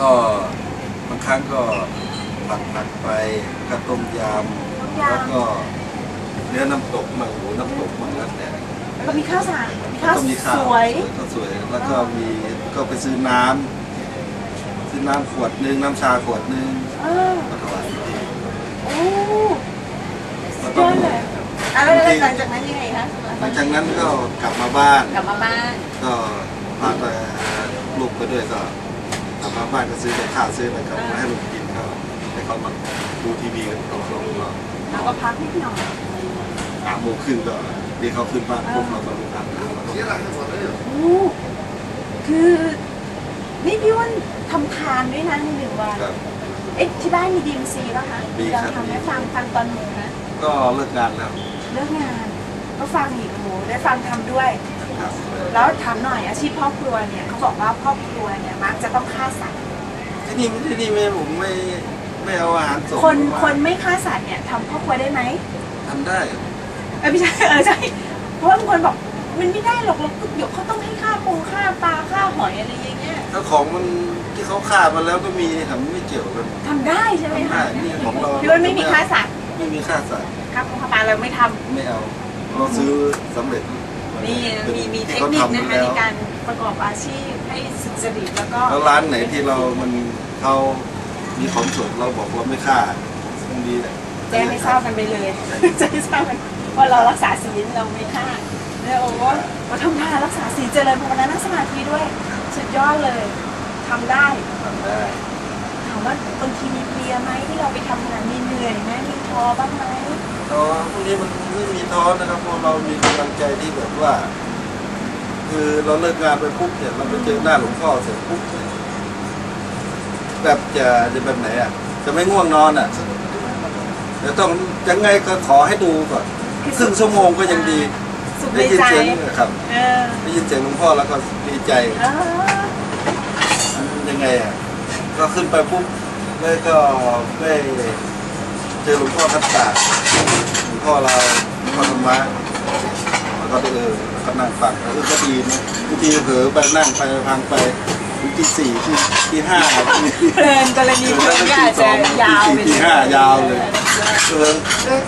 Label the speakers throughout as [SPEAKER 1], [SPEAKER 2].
[SPEAKER 1] ก็บางครั้งก็ผัดผัดไปก็ต้มยำแล้วก็เนื้อน้ำตกมั่งหมูน้ำตกมั่งแล้วแต่
[SPEAKER 2] แล้วก็มีข้าวสารมีข้าว
[SPEAKER 1] ก็มีข้าว
[SPEAKER 2] สวย
[SPEAKER 1] ก็สวยแล้วก็มีก็ไปซื้อน้ำซื้อน้ำขวดนึงน้ำชาขวดนึง
[SPEAKER 2] เออ
[SPEAKER 1] มาถวายที่
[SPEAKER 2] โอ้
[SPEAKER 1] ก็
[SPEAKER 2] ย
[SPEAKER 1] ต้อ
[SPEAKER 2] องดเลยอะแล้วแล้วหลังจากนั้นยังไงคะ
[SPEAKER 1] หลังจากนั้นก็กลับมาบ้าน
[SPEAKER 2] กลับมาบ้าน
[SPEAKER 1] ก็พาไปลูกไปด้วยก็ กลับมาบ้านก็ซื้อกับข้าวซื้ออะไรกลับมาให้ลูกกินก็ให้เขามาดูทีวีกันสองสองรอบ
[SPEAKER 2] แล้วก็พักนิดหน่อย
[SPEAKER 1] สามโมงครึ่งก็เรียกเขาขึ้นบ้านปุ๊บเราก็ลุกอาบน้ำแล้วก็
[SPEAKER 2] โอ้คือนี่พี่อ้วันทำทานด้วยนะในหนึ่งวัน
[SPEAKER 1] ครับ
[SPEAKER 2] เอ๊ะที่บ้านมีดีมซีป่ะคะ
[SPEAKER 1] มี
[SPEAKER 2] ลอง
[SPEAKER 1] ครับ
[SPEAKER 2] ทำให้ฟังฟังตอนหนูนะ
[SPEAKER 1] ก็เลิกงานแล้ว
[SPEAKER 2] เลิกงาน ก็ฟังอีกโอ้โหได้ฟังทำด้วย
[SPEAKER 1] ครับ
[SPEAKER 2] แล้วถามหน่อยอาชีพพ่อครัวเนี่ยเขาบอกว่าพ่อครัวเนี่ยมักจะต้องฆ่าสัตว์
[SPEAKER 1] ที่นี่ที่นี่ไม่ผมไม่ไม่เอาอาหารสด
[SPEAKER 2] คน
[SPEAKER 1] มา
[SPEAKER 2] คนไม่ฆ่าสัตว์เนี่ยทำพ่อครัวได้ไหม
[SPEAKER 1] ทำได้
[SPEAKER 2] เออไม่ใช่เออใช่เพราะว่าบางคนบอกมันไม่ได้หรอกเราเดี๋ยวเขาต้องให้ฆ่าปูฆ่าปลาฆ่าหอยอะไรอย่างเงี้ย
[SPEAKER 1] ถ้าของมันที่เขาฆ่ามาแล้วก็มีทำไม่เกี่ยวกัน
[SPEAKER 2] ทำได้ใช่ไหม
[SPEAKER 1] ทำ
[SPEAKER 2] คะ
[SPEAKER 1] ได้นี่ของเรา
[SPEAKER 2] พี่อ้วันไม่มีฆ่าสัตว์
[SPEAKER 1] ไม่มีฆ่าสัตว์
[SPEAKER 2] ฆ่าปูฆ่าปลาเราไม่ทำ
[SPEAKER 1] ไม่เอาเราซื้อสำเร็จ
[SPEAKER 2] นี่มีมีเท
[SPEAKER 1] ที่
[SPEAKER 2] ค
[SPEAKER 1] ขา
[SPEAKER 2] นิค
[SPEAKER 1] ทำ
[SPEAKER 2] นะคะ
[SPEAKER 1] แล้ว
[SPEAKER 2] ในการประกอบอาชีพให้สุจริตแล้วก็
[SPEAKER 1] แล้วร้านไหนที่เรามันเขามีของสดเราบอกว่าไม่ฆ่ามันดีแหละ
[SPEAKER 2] แจ้งให้ทราบกันไปเลยแจ้งให้ทราบกันว่าเรารักษาศีลเราไม่ฆ่าเนี่ยโอ้โหมาทำงานรักษาศีลเจริญภาวนานั่งสมาธิด้วยสุดยอดเลยทำได้
[SPEAKER 1] ทำได้
[SPEAKER 2] ถามว่าบางทีมีเพลียไหมที่เราไปทำงานมีเหนื่อยไหมมีท้อบ้างไหม
[SPEAKER 1] ท้อพวกนี้มันไม่มีท้อนะครับเพราะเรามีกำลังใจที่แบบว่า คือเราเลิกงานไปปุ๊บเนี่ยเราไปเจอหน้าหลวงพ่อเสร็จปุ๊บเนี่ยแบบจะจะแบบไหนอะ จะไม่ง่วงนอนอะแต่ต้องยังไงก็ขอให้ดูก่อนครึ่งชั่วโมงก็ยังดี
[SPEAKER 2] สุขใน
[SPEAKER 1] ได้ยิน
[SPEAKER 2] ใจ
[SPEAKER 1] เสียงครับ
[SPEAKER 2] เออ
[SPEAKER 1] ได้ยินเสียงหลวงพ่อแล้วก็ดีใจ
[SPEAKER 2] เออ
[SPEAKER 1] มันยังไงอะก็ขึ้นไปปุ๊บแล้วก็ได้เจอหลวงพ่อทัตตา หลวงพ่อเราหลวงพ่อธรรมะแล้วก็ได้เออแล้วก็นั่งฟังเออก็ดีนะบางทีเผลอไปนั่งไปพังไปถึงที่สี่ที่ที่ห้า
[SPEAKER 2] เพลินกรณีเพลินก็อาจจะยาวไป
[SPEAKER 1] ตีห้ายาวเลยเออเอ๊ะ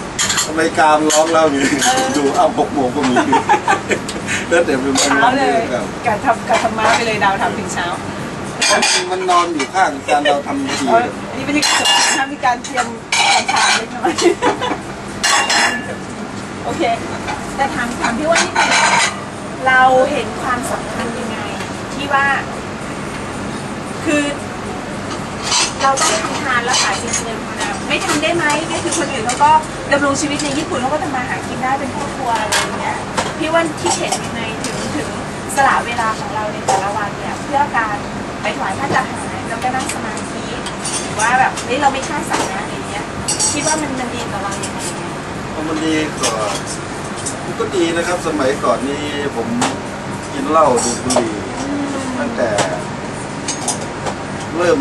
[SPEAKER 1] ทำไมกามร้องเล่าอย่างนี้ดูเอ้าหกโมงก็มีแล้วแต่เป็นวัน
[SPEAKER 2] เช้าเลย
[SPEAKER 1] ครับ
[SPEAKER 2] การทำการธรรมะไปเลยดาวทำถึงเช้า
[SPEAKER 1] มันนอนอยู่ข้างการเราทำที
[SPEAKER 2] เอออันนี้เป็นการสดนะคะมีการเตรียมการทานเล็กน้อย โอเค แต่ถามถามพี่ว่านี่เราเห็นความสำคัญยังไง ที่ว่า คือ เราต้องทำทานแล้วขายจริงๆนะไม่ทำได้ไหมก็คือคนอื่นเขาก็ดำรงชีวิตในญี่ปุ่นเขาก็ทำมาหากินได้เป็นครอบครัวอะไรอย่างเงี้ยพี่ว่าที่เห็นยังไงถึงถึงสละเวลาของเราในแต่ละวันเนี่ยเพื่อการไปถวายพระทหารแล้วก็นั่งสมาธิหรือว่าแบบเฮ้ยเราไม่ฆ่าสัตว์นะอะไรเงี้ยคิดว่ามันมันดีต่อเราอย่างไร เพ
[SPEAKER 1] ราะมันดีก็มันก็ดีนะครับ สมัยก่อนนี่ผมกินเหล้าดูดบุหรี่ตั้งแต่ เริ่ม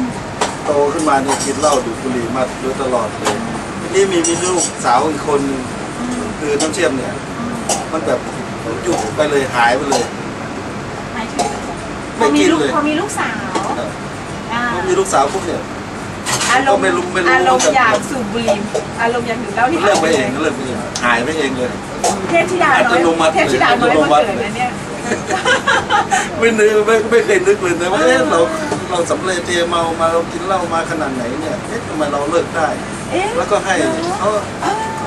[SPEAKER 1] โตขึ้นมาเนี่ยกินเหล้าดูดบุหรี่มาโดยตลอดเลยทีนี้มีมีลูกสาวอีกคนนึงคือน้ำเชื่อมเนี่ย มันแบบหยุดไปเลยหายไปเลย
[SPEAKER 2] หมายถึง
[SPEAKER 1] ไม่
[SPEAKER 2] อมี
[SPEAKER 1] กิน
[SPEAKER 2] ลูก
[SPEAKER 1] เลย
[SPEAKER 2] พอมีลูกสาว
[SPEAKER 1] ครับ
[SPEAKER 2] อ่า
[SPEAKER 1] พอมีลูกสาวปุ๊บเนี่ย
[SPEAKER 2] อารมณ์
[SPEAKER 1] ไม่รู้ไม่รู้
[SPEAKER 2] อารมณ์อยากสูบบุหรี่อารมณ์อยากดื่มเหล้าที่
[SPEAKER 1] เลิกไปเองก็เลิกไปเองหายไปเองเลย
[SPEAKER 2] เทพธิดาน้อย
[SPEAKER 1] มัติ
[SPEAKER 2] เทพธิดาน้อย
[SPEAKER 1] อัตโนมั
[SPEAKER 2] มา
[SPEAKER 1] ติ
[SPEAKER 2] เกิดนะเนี่ย
[SPEAKER 1] ไม่นึกไม่ไม่เคยนึกเลยนะว่าเอ๊ะเราเราสำเร็จเทเมามาเรากินเหล้ามาขนาดไหนเนี่ยเอ๊ะทำไมเราเลิกได้
[SPEAKER 2] เอ๊ะ
[SPEAKER 1] แล้วก็ให้
[SPEAKER 2] เหรอ
[SPEAKER 1] เขา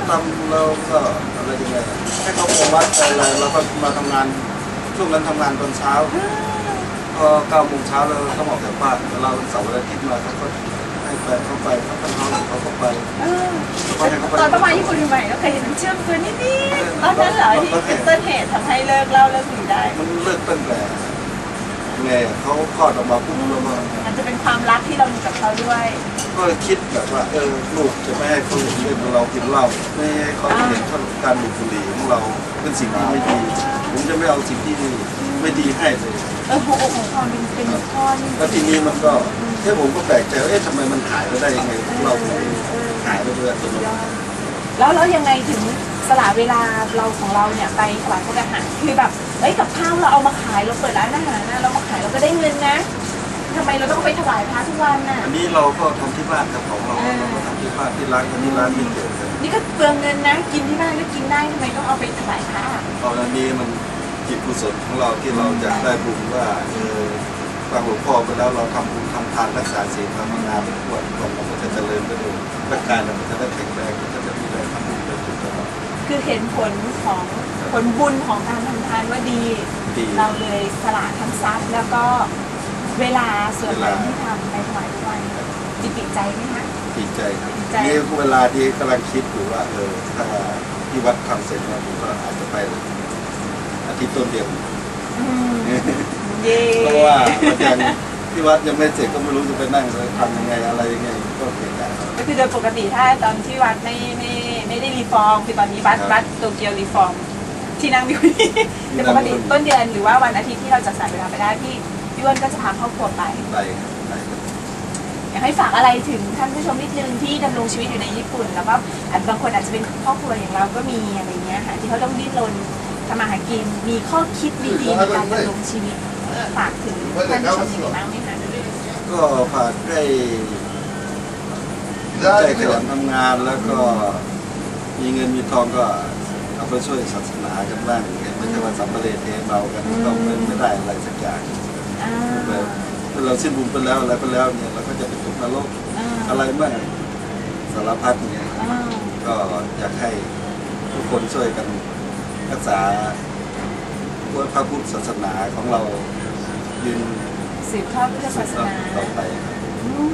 [SPEAKER 1] ทำเราก็อะไรยังไงให้เขาโปรวัดอะไรแล้วก็มาทำงานช่วงนั้นทำงานตอนเช้า พอเก้าโมงเช้าเราต้องออกจากบ้านเราเสาร์อาทิตย์มาเขาก็ ให้แฟนเขาไปเขาไปเขาเขาก็ไป
[SPEAKER 2] เออ
[SPEAKER 1] เขาให้เขาไป
[SPEAKER 2] ตอนประมาณญี่ปุ่นใหม่ๆเราเคยเห็นน้ำเชื่อมตัวนิดๆตอนนั้นเหรอที่เป็นต้นเหตุทำให้เลิกเหล้าเลิกบุหรี่ได้
[SPEAKER 1] มันเลิกตั้งแต่ไงอะเขาคลอดออกมาปุ๊บแล้วก็
[SPEAKER 2] มันจะเป็นความรักที่เรามีกับเขาด้วย
[SPEAKER 1] ก็คิดแบบว่าเออลูกจะไม่ให้เขาเห็นเรื่องเรากินเหล้าไม่ให้เขาเห็นการดูดบุหรี่ของเราเป็นสิ่งที่ไม่ดีผมจะไม่เอาสิ่งที่ไม่ดีให้เลย
[SPEAKER 2] เออหัวอกของความเป็นเป็นพ่อนี่
[SPEAKER 1] แล้วทีนี้มันก็ แค่ผมก็แปลกใจว่าเอ๊ะทำไมมันหายไปได้ยังไงเราหายไปด้วยอัตโนมัติ
[SPEAKER 2] แล้วแล้วยังไงถึงสละเวลาเราของเราเนี่ยไปถวายพระทหารคือแบบเอ้ยกับข้าวเราเอามาขายเราเปิดร้านอาหารนะเรามาขายเราก็ได้เงินนะทำไมเราต้องไปถวายพระทุกวันน่ะ
[SPEAKER 1] อันนี้เราก็ทำที่บ้านครับของเรา
[SPEAKER 2] อ่า
[SPEAKER 1] เราก็ทำที่บ้านที่ร้านกันที่ร้านที่เกิดกัน
[SPEAKER 2] นี่ก็เปลืองเงินนะกินที่บ้านก็กินได้ทำไมต้องเอาไปถวายพระ
[SPEAKER 1] ตอนนี้มันจิตกุศลของเราที่เราจะได้บุญว่าเออ ฟังหลวงพ่อไปแล้วเราทำบุญทำทานรักษาศีลภาวนาเป็นขวดคนเราก็จะเจริญไปด้วยร่างกายเราก็จะได้แข็งแรงก็จะมีแรงทำบุญไปจุดตลอด
[SPEAKER 2] คือเห็นผลของผลบุญของการทำทานว่าดี
[SPEAKER 1] ดี
[SPEAKER 2] เราเลยสละทั้งทรัพย์แล้วก็เวลาส่วนแบ่ง
[SPEAKER 1] เวลา
[SPEAKER 2] ที่ทำไปถวายทุกวันจิตติดใจไหมคะ
[SPEAKER 1] ดีใจครับ
[SPEAKER 2] ดีใจ
[SPEAKER 1] นี่เวลาที่กำลังคิดอยู่ว่าเออถ้าที่วัดทำเสร็จแล้วผมก็อาจจะไปอาทิตย์ต้นเดือน
[SPEAKER 2] อืม เย่
[SPEAKER 1] เพราะว่ามันยังที่วัดยังไม่เสร็จก็ไม่รู้จะไปนั่งทำยังไงอะไรยังไงก็เกะกะครับ
[SPEAKER 2] ก็คือโดยปกติถ้าตอนที่วัดไม่ไม่ไม่ได้รีฟอร์มคือตอนนี้วัด
[SPEAKER 1] ครับ
[SPEAKER 2] วัดโตเกียวรีฟอร์มที่นั่งอยู่นี่แต่ปกติต้นเดือนหรือว่าวันอาทิตย์ที่เราจะสรรเวลาไปได้พี่พี่อ้วนก็จะพาครอบครัวไป
[SPEAKER 1] ไปครับไปครับ
[SPEAKER 2] อยากให้ฝากอะไรถึงท่านผู้ชมนิดนึงที่ดำรงชีวิตอยู่ในญี่ปุ่น แล้วก็อาจบางคนอาจจะเป็นครอบครัวอย่างเราก็มีอะไรเงี้ยค่ะที่เขาต้องดิ้นรน ทำมาหากิน มีข้อคิดดีๆในการดำรงชีวิตฝากถึงท่านผู้ชมยังไงบ้างไหมคะ
[SPEAKER 1] ก็ฝากให้ใจขยันทำงานแล้วก็มีเงินมีทองก็เอาไปช่วยศาสนากันบ้างไม่ใช่ว่าสัมปเลเทเมากันต้องไม่ไม่ได้อะไรสักอย่างแบบเราสิ้นบุญไปแล้วอะไรไปแล้วเนี่ยเราก็จะไปตกนรก
[SPEAKER 2] อ่า
[SPEAKER 1] อะไรบ้างสารพัดเนี่ย
[SPEAKER 2] อ่า
[SPEAKER 1] ก็อยากให้ทุกคนช่วยกัน รักษาพระพุทธศาสนาของเรายืน
[SPEAKER 2] สืบทอดพุทธศาสนา
[SPEAKER 1] ต่อไปครับ
[SPEAKER 2] อื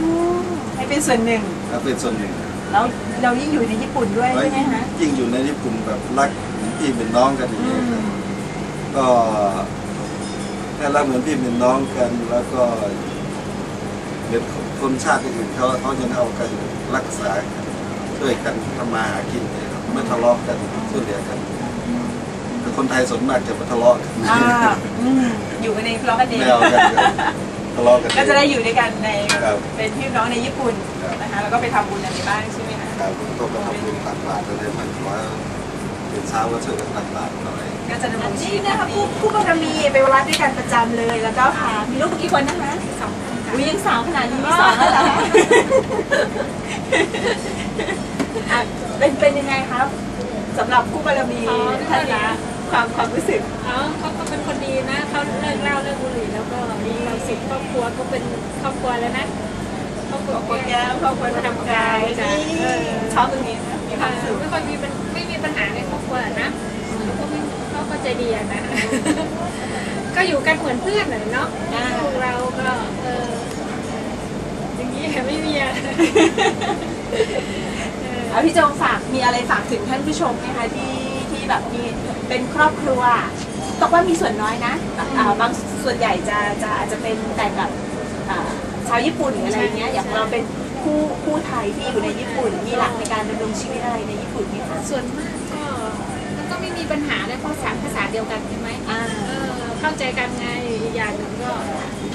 [SPEAKER 2] มให้เป็นส่วนหนึ่ง
[SPEAKER 1] และเป็นส่วนหนึ่ง
[SPEAKER 2] แล้วเรายิ่งอยู่ในญี่ปุ่นด้วยใช่ไหมคะ
[SPEAKER 1] ยิ่งอยู่ในญี่ปุ่นแบบรักเหมือนพี่เป็นน้องกันอย่าง
[SPEAKER 2] อื
[SPEAKER 1] นี้ย
[SPEAKER 2] ม
[SPEAKER 1] ครับก็แค่รักเหมือนพี่เป็นน้องกันแล้วก็เหมือนคนชาติอื่นเขาเขายังเอากันรักษากันช่วยกันทำมาหากินเนี่ยครับไม่ทะเลาะกันช่วยเหลือกันแต่ คนไทยส่วนมากจะมาทะเลาะกัน
[SPEAKER 2] อ่าอืมอยู่กันในครอบครัวกันเอง
[SPEAKER 1] ไม่เอากันเลยทะเลาะกัน
[SPEAKER 2] ก็จะได้อยู่ด้วยกันใน
[SPEAKER 1] ครับ
[SPEAKER 2] เป็นพี่น้องในญี่ปุ่น
[SPEAKER 1] ครับ
[SPEAKER 2] นะคะแล้วก็ไปทำบุญกันในบ้านใช่ไหมคะ
[SPEAKER 1] ครับก็ไปทำบุญตักบาตรอะไรมันขอเป็นเช้าก็ช่วยกันตักบาตรหน่อย
[SPEAKER 2] ก็จะดำรงชีวิตนะคะผู้ผู้บารมีไปวัดด้วยกันประจำเลยแล้วก็พามีลูกกี่คนนะคะสองคนค่ะ อุ้ยยังสาวขนาดนี้มีสองแล้วเหรออะเป็นเป็นยังไงครับสำหรับผู้บารมี
[SPEAKER 3] อ๋อ
[SPEAKER 2] ท่านนี้ ความความรู้สึก
[SPEAKER 3] อ๋อเขาก็เป็นคนดีนะเขาเลิกเหล้าเลิกบุหรี่แล้วก็มีความสุขครอบครัวก็เป็นครอบครัวแล้วนะครอบครัว
[SPEAKER 2] ขอบคุณแก้วขอบคุณประทับใจ
[SPEAKER 3] จ้ะ
[SPEAKER 2] นี่
[SPEAKER 3] เออ
[SPEAKER 2] ชอบตรงนี้นะมีค
[SPEAKER 3] ค่ะ
[SPEAKER 2] วามสุข
[SPEAKER 3] ไม่ค่อยมีปัญไม่มีปัญหาในครอบครัวนะเขาก็ไม่เขาก็ใจดีอะนะ ก็อยู่กันเหมือนเพื่อนน่ะเนาะ
[SPEAKER 2] อ่า
[SPEAKER 3] พวกเราก็เอออย่างนี้ไม่มีอะเออ
[SPEAKER 2] เอาพี่จงฝากมีอะไรฝากถึงท่านผู้ชมไหมคะที่ที่ แบบมีเป็นครอบครัวตกว่ามีส่วนน้อยนะอ่าบางส่วนใหญ่จะจะอาจจะเป็นแต่กับอ่าชาวญี่ปุ่นหรืออะไรเงี้ยอย่างเราเป็นคู่คู่ไทยที่อยู่ในญี่ปุ่น มีหลักในการดำรงชีวิตอะไรในญี่ปุ่นไหมคะ
[SPEAKER 3] ส่วนมากก็มันก็ไม่มีปัญหาเลยเพราะภาษาภาษาเดียวกันใช่ไหม
[SPEAKER 2] อ่า
[SPEAKER 3] เออเข้าใจกันไงอีกอย่างหนึ่งก็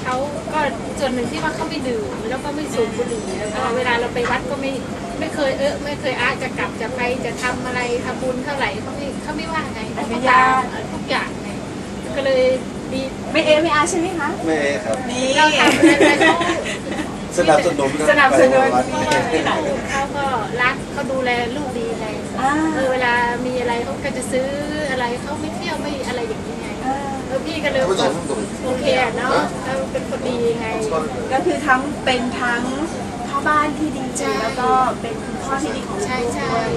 [SPEAKER 3] เขาก็ส่วนหนึ่งที่ว่าเขาไม่ดื่มแล้วก็ไม่สูบบุหรี่แล้วก็เวลาเราไปวัดก็ไม่ ไม่เคยเออไม่เคยอาจะกลับจะไปจะทำอะไรทำบุญเท่าไหร่เขาไม่เขาไม่ว่าไงเขาก็ตามทุกอย่างไงก็เลยดี
[SPEAKER 2] ไม่เอไม่อาใช่ไหมคะ
[SPEAKER 1] แม่ครับ
[SPEAKER 2] นี่
[SPEAKER 3] เราทำอะไรเขา
[SPEAKER 1] สนับสนุน
[SPEAKER 2] สนับสนุน
[SPEAKER 1] ไปวัด
[SPEAKER 3] เพราะว่าลูกเขาก็รักเขาดูแลลูกดีไง
[SPEAKER 2] อ่า
[SPEAKER 3] เออเวลามีอะไรเขาก็จะซื้ออะไรเขาไม่เที่ยวไม่อะไรอย่างนี้ไง
[SPEAKER 2] อ่า
[SPEAKER 3] เออพี่ก็เลยแบบโอเคอะเนาะเออเป็นคนดีไง
[SPEAKER 2] ก็คือทั้งเป็นทั้งพ่อ บ้านที่ดีแล้วก็เป็นคุณพ่อที่ดีของลูกด้วย